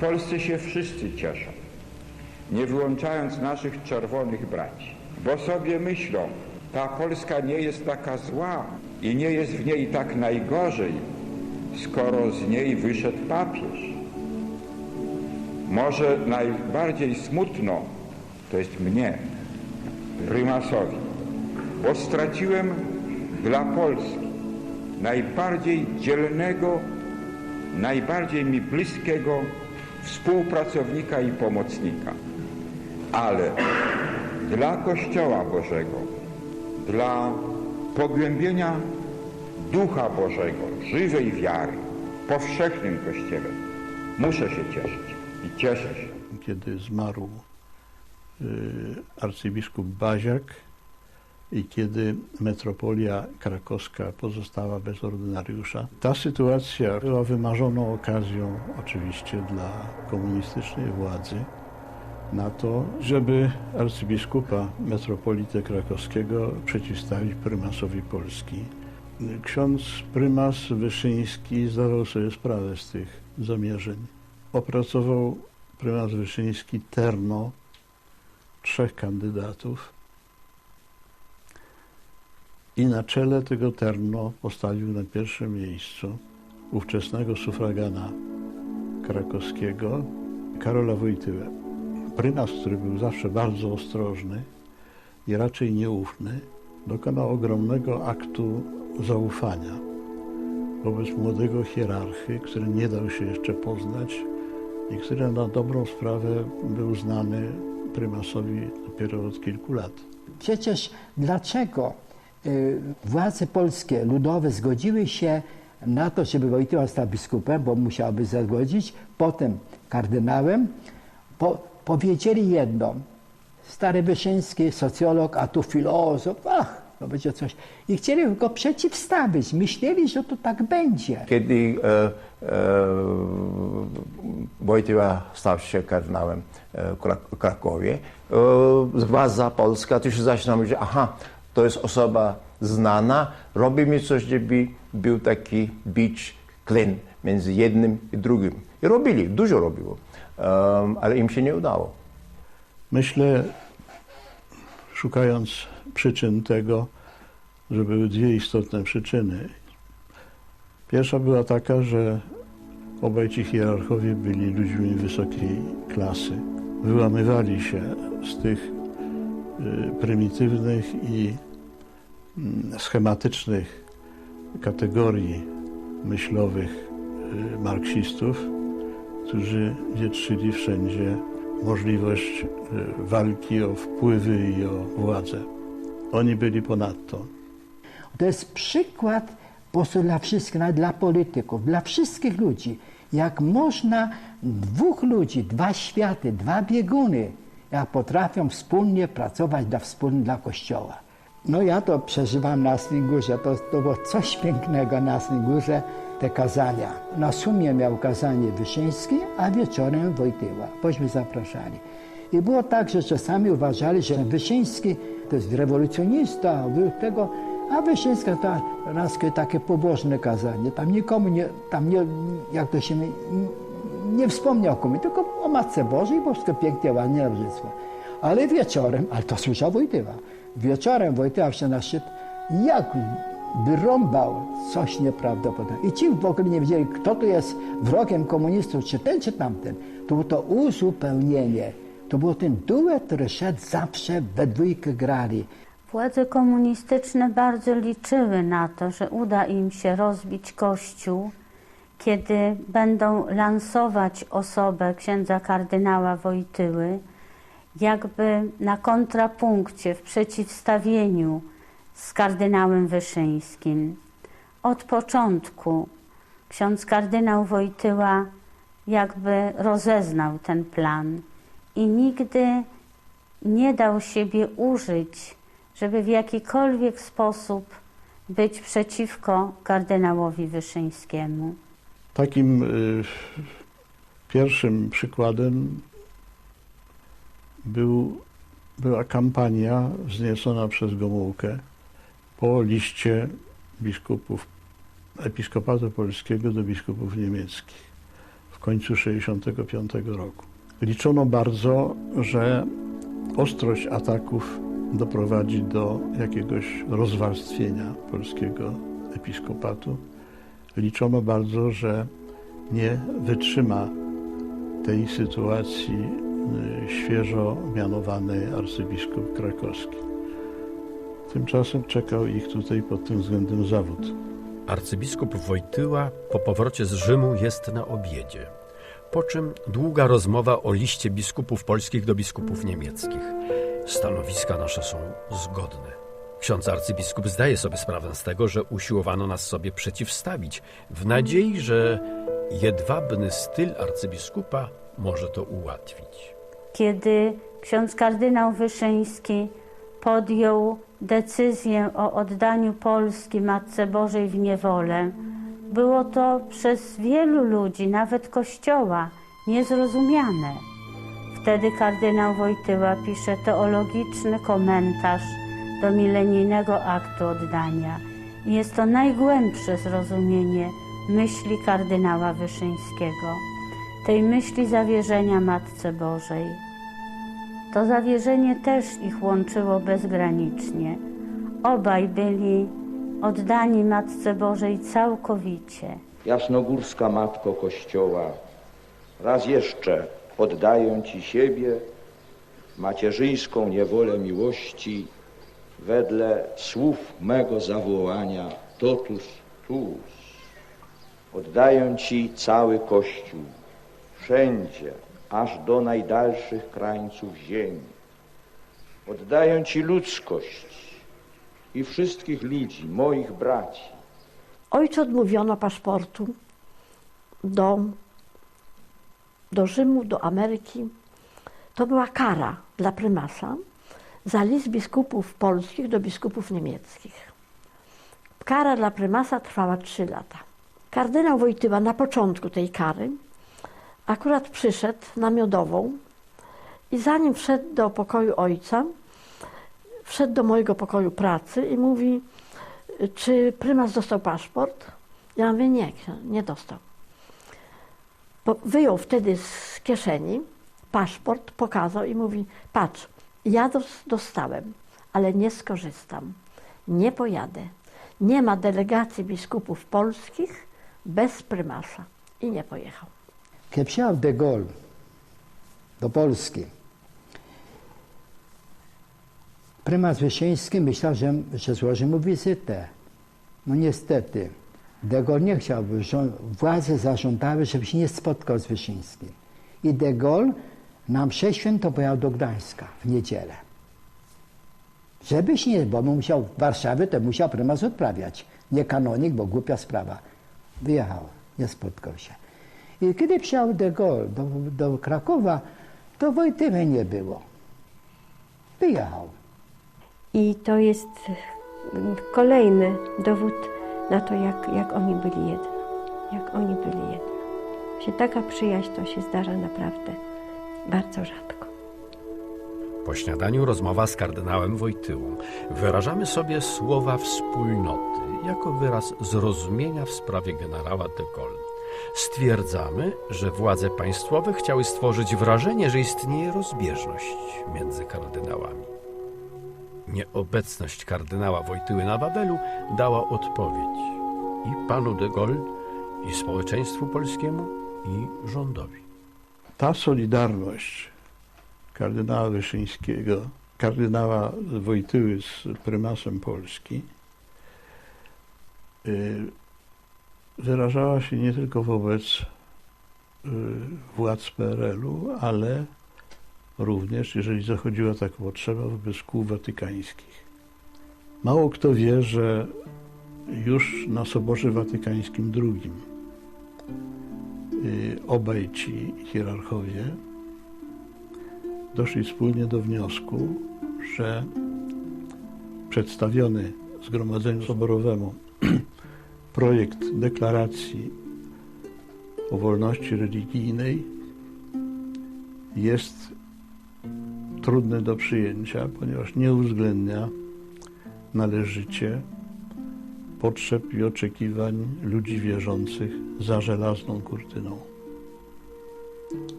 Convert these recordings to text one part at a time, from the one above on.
Polsce się wszyscy cieszą, nie wyłączając naszych czerwonych braci, bo sobie myślą, ta Polska nie jest taka zła i nie jest w niej tak najgorzej, skoro z niej wyszedł papież. Może najbardziej smutno to jest mnie, prymasowi, bo straciłem dla Polski najbardziej dzielnego, najbardziej mi bliskiego współpracownika i pomocnika. Ale dla Kościoła Bożego, dla pogłębienia Ducha Bożego, żywej wiary, powszechnym Kościele, muszę się cieszyć i cieszę się. kiedy zmarł y, arcybiskup Baziak i kiedy metropolia krakowska pozostała bez ordynariusza. Ta sytuacja była wymarzoną okazją oczywiście dla komunistycznej władzy na to, żeby arcybiskupa metropolitę krakowskiego przeciwstawić prymasowi Polski. Ksiądz prymas Wyszyński zdawał sobie sprawę z tych zamierzeń. Opracował prymas Wyszyński terno trzech kandydatów i na czele tego terno postawił na pierwszym miejscu ówczesnego sufragana krakowskiego Karola Wojtyłę. Prymas, który był zawsze bardzo ostrożny i raczej nieufny, dokonał ogromnego aktu zaufania wobec młodego hierarchy, który nie dał się jeszcze poznać i który na dobrą sprawę był znany prymasowi dopiero od kilku lat. Przecież dlaczego władze polskie, ludowe zgodziły się na to, żeby Wojtyła stał biskupem, bo musiałaby zgodzić, potem kardynałem, po, powiedzieli jedno, stary Wyszyński, socjolog, a tu filozof, ach, to będzie coś. I chcieli go przeciwstawić, myśleli, że to tak będzie. Kiedy e, e, Wojtyła stał się kardynałem e, w Krak- Krakowie, e, władza polska to się zaczyna mówić, aha, to jest osoba znana, robimy coś, żeby był taki bicz, klin między jednym i drugim. I robili, dużo robiło, Em, ale im się nie udało. Myślę, szukając przyczyn tego, że były dwie istotne przyczyny. Pierwsza była taka, że obaj ci hierarchowie byli ludźmi wysokiej klasy. Wyłamywali się z tych prymitywnych i mm, schematycznych kategorii myślowych y, marksistów, którzy wietrzyli wszędzie możliwość y, walki o wpływy i o władzę. Oni byli ponadto. To jest przykład po dla wszystkich, nawet dla polityków, dla wszystkich ludzi. Jak można dwóch ludzi, dwa światy, dwa bieguny, jak potrafią wspólnie pracować dla wspólnie dla Kościoła. No ja to przeżywam na Jasnej Górze, to, to było coś pięknego na Jasnej Górze, te kazania. Na sumie miał kazanie Wyszyński, a wieczorem Wojtyła, bośmy zapraszali. I było tak, że czasami uważali, że Wyszyński to jest rewolucjonista, tego, a Wyszyńska to raz takie pobożne kazanie. Tam nikomu nie, tam nie, jak to się nie wspomniał komu, tylko o Matce Bożej, bo wszystko pięknie, ładnie. Ale wieczorem, ale to słyszał Wojtyła, wieczorem Wojtyła się na szczyt, jak wyrąbał coś nieprawdopodobnego. I ci w ogóle nie wiedzieli, kto tu jest wrogiem komunistów, czy ten, czy tamten. To było to uzupełnienie. To był ten duet, który szedł zawsze we dwójkę grali. Władze komunistyczne bardzo liczyły na to, że uda im się rozbić Kościół, kiedy będą lansować osobę księdza kardynała Wojtyły, jakby na kontrapunkcie, w przeciwstawieniu z kardynałem Wyszyńskim. Od początku ksiądz kardynał Wojtyła jakby rozeznał ten plan i nigdy nie dał siebie użyć, żeby w jakikolwiek sposób być przeciwko kardynałowi Wyszyńskiemu. Takim y, pierwszym przykładem był, była kampania wzniecona przez Gomułkę po liście biskupów episkopatu polskiego do biskupów niemieckich, w końcu 65 roku. Liczono bardzo, że ostrość ataków doprowadzi do jakiegoś rozwarstwienia polskiego episkopatu. Liczono bardzo, że nie wytrzyma tej sytuacji y, świeżo mianowany arcybiskup krakowski. Tymczasem czekał ich tutaj pod tym względem zawód. Arcybiskup Wojtyła po powrocie z Rzymu jest na obiedzie. Po czym długa rozmowa o liście biskupów polskich do biskupów niemieckich. Stanowiska nasze są zgodne. Ksiądz arcybiskup zdaje sobie sprawę z tego, że usiłowano nas sobie przeciwstawić, w nadziei, że jedwabny styl arcybiskupa może to ułatwić. Kiedy ksiądz kardynał Wyszyński podjął decyzję o oddaniu Polski Matce Bożej w niewolę, było to przez wielu ludzi, nawet Kościoła, niezrozumiane. Wtedy kardynał Wojtyła pisze teologiczny komentarz do milenijnego aktu oddania. Jest to najgłębsze zrozumienie myśli kardynała Wyszyńskiego, tej myśli zawierzenia Matce Bożej. To zawierzenie też ich łączyło bezgranicznie. Obaj byli oddani Matce Bożej całkowicie. Jasnogórska Matko Kościoła, raz jeszcze oddaję Ci siebie, macierzyńską niewolę miłości, wedle słów mego zawołania totus tuus. Oddaję Ci cały Kościół, wszędzie, aż do najdalszych krańców ziemi. Oddaję Ci ludzkość i wszystkich ludzi, moich braci, Ojcu odmówiono paszportu do, do Rzymu, do Ameryki. To była kara dla prymasa za list biskupów polskich do biskupów niemieckich. Kara dla prymasa trwała trzy lata. Kardynał Wojtyła na początku tej kary akurat przyszedł na miodową i zanim wszedł do pokoju ojca, wszedł do mojego pokoju pracy i mówi, czy prymas dostał paszport? Ja mówię, nie, nie dostał. Wyjął wtedy z kieszeni paszport, pokazał i mówi, patrz, ja dos- dostałem, ale nie skorzystam, nie pojadę. Nie ma delegacji biskupów polskich bez prymasa. I nie pojechał. Kiedy przyjechał de Gaulle do Polski, prymas Wyszyński myślał, że, że złoży mu wizytę. No niestety, de Gaulle nie chciał, bo żo- władze zażądały, żeby się nie spotkał z Wyszyńskim. I de Gaulle na mszę świętą pojechał do Gdańska w niedzielę. Żeby się nie, bo musiał w Warszawie, to musiał prymas odprawiać. Nie kanonik, bo głupia sprawa. Wyjechał, nie spotkał się. I kiedy przyjechał de Gaulle do, do Krakowa, to Wojtyły nie było. Wyjechał. I to jest mm, kolejny dowód na to, jak, jak oni byli jedno. Jak oni byli jedno. Się taka przyjaźń to się zdarza naprawdę bardzo rzadko. Po śniadaniu rozmowa z kardynałem Wojtyłą. Wyrażamy sobie słowa wspólnoty jako wyraz zrozumienia w sprawie generała de Gaulle. Stwierdzamy, że władze państwowe chciały stworzyć wrażenie, że istnieje rozbieżność między kardynałami. Nieobecność kardynała Wojtyły na Wawelu dała odpowiedź i panu de Gaulle, i społeczeństwu polskiemu, i rządowi. Ta solidarność kardynała Wyszyńskiego, kardynała Wojtyły z prymasem Polski y, wyrażała się nie tylko wobec y, władz PRL-u, ale również, jeżeli zachodziła taka potrzeba, wobec kół watykańskich. Mało kto wie, że już na Soborze Watykańskim II obaj ci hierarchowie doszli wspólnie do wniosku, że przedstawiony Zgromadzeniu Soborowemu projekt deklaracji o wolności religijnej jest trudny do przyjęcia, ponieważ nie uwzględnia należycie potrzeb i oczekiwań ludzi wierzących za żelazną kurtyną.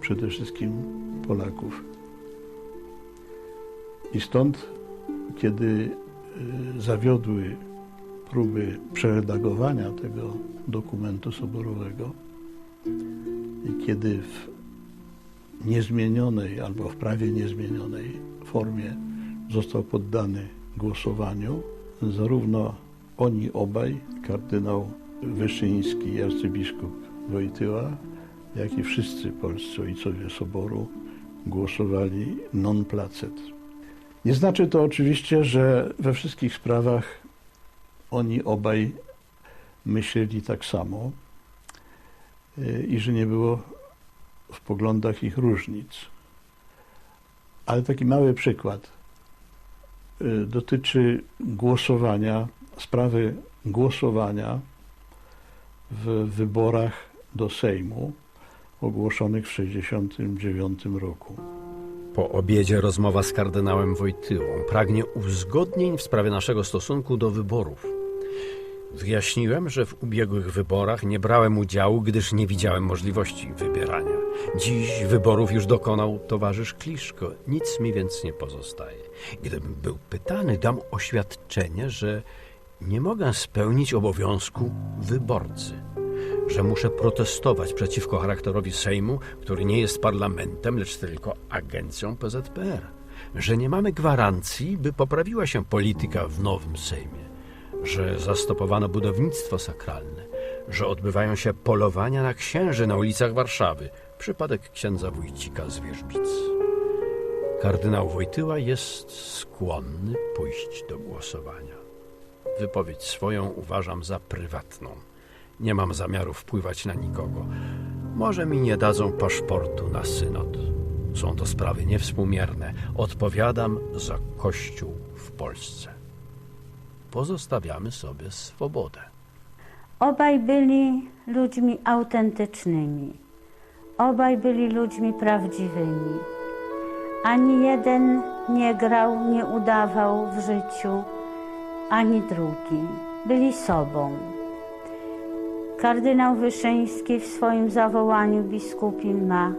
przede wszystkim Polaków. I stąd, kiedy y, zawiodły próby przeredagowania tego dokumentu soborowego i kiedy w niezmienionej albo w prawie niezmienionej formie został poddany głosowaniu, zarówno oni obaj, kardynał Wyszyński arcybiskup Wojtyła, jak i wszyscy polscy ojcowie Soboru głosowali non placet. Nie znaczy to oczywiście, że we wszystkich sprawach oni obaj myśleli tak samo y, i że nie było w poglądach ich różnic. Ale taki mały przykład y, dotyczy głosowania, sprawy głosowania w wyborach do Sejmu ogłoszonych w 1969 roku. Po obiedzie rozmowa z kardynałem Wojtyłą pragnie uzgodnień w sprawie naszego stosunku do wyborów. Wyjaśniłem, że w ubiegłych wyborach nie brałem udziału, gdyż nie widziałem możliwości wybierania. Dziś wyborów już dokonał towarzysz Kliszko, nic mi więc nie pozostaje. Gdybym był pytany, dam oświadczenie, że nie mogę spełnić obowiązku wyborcy, że muszę protestować przeciwko charakterowi Sejmu, który nie jest parlamentem, lecz tylko agencją PZPR, że nie mamy gwarancji, by poprawiła się polityka w nowym Sejmie, że zastopowano budownictwo sakralne, że odbywają się polowania na księży na ulicach Warszawy, przypadek księdza Wójcika z Wierzbic. Kardynał Wojtyła jest skłonny pójść do głosowania. Wypowiedź swoją uważam za prywatną. Nie mam zamiaru wpływać na nikogo. Może mi nie dadzą paszportu na synod. Są to sprawy niewspółmierne. Odpowiadam za Kościół w Polsce. Pozostawiamy sobie swobodę. Obaj byli ludźmi autentycznymi. Obaj byli ludźmi prawdziwymi. Ani jeden nie grał, nie udawał w życiu, ani drugi. Byli sobą. Kardynał Wyszyński w swoim zawołaniu biskupim ma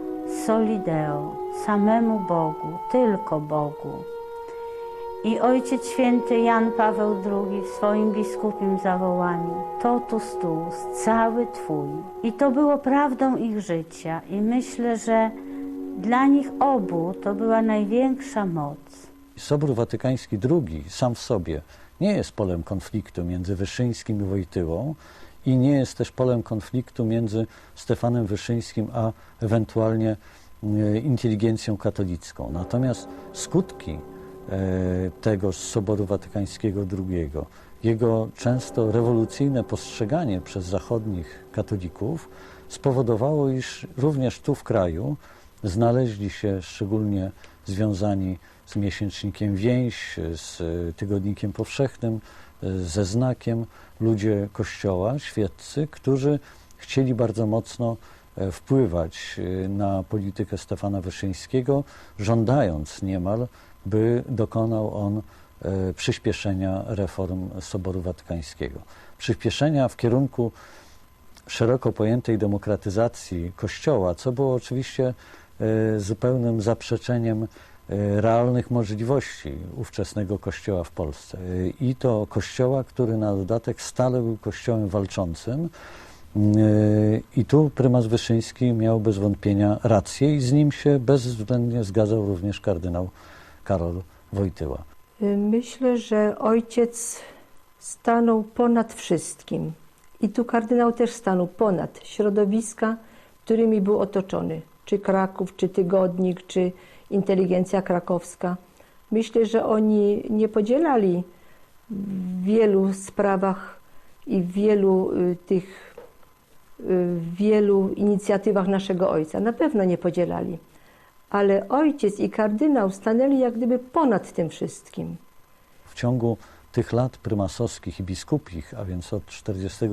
solideo, samemu Bogu, tylko Bogu. I Ojciec Święty Jan Paweł II w swoim biskupim zawołaniu totus tuus, cały Twój. I to było prawdą ich życia i myślę, że dla nich obu to była największa moc. Sobór Watykański II sam w sobie nie jest polem konfliktu między Wyszyńskim i Wojtyłą i nie jest też polem konfliktu między Stefanem Wyszyńskim a ewentualnie e, inteligencją katolicką. Natomiast skutki e, tego Soboru Watykańskiego II, jego często rewolucyjne postrzeganie przez zachodnich katolików spowodowało, iż również tu w kraju znaleźli się szczególnie związani z miesięcznikiem Więź, z Tygodnikiem Powszechnym, ze znakiem. Ludzie Kościoła, świeccy, którzy chcieli bardzo mocno e, zupełnym zaprzeczeniem e, realnych możliwości ówczesnego Kościoła w Polsce. E, I to Kościoła, który na dodatek stale był Kościołem walczącym. I tu prymas Wyszyński miał bez wątpienia rację i z nim się bezwzględnie zgadzał również kardynał Karol Wojtyła. Myślę, że ojciec stanął ponad wszystkim. I tu kardynał też stanął ponad środowiska, którymi był otoczony. Czy Kraków, czy Tygodnik, czy inteligencja krakowska. Myślę, że oni nie podzielali w wielu sprawach i w wielu y, tych y, wielu inicjatywach naszego ojca. Na pewno nie podzielali. Ale ojciec i kardynał stanęli jak gdyby ponad tym wszystkim. W ciągu tych lat prymasowskich i biskupich, a więc od 40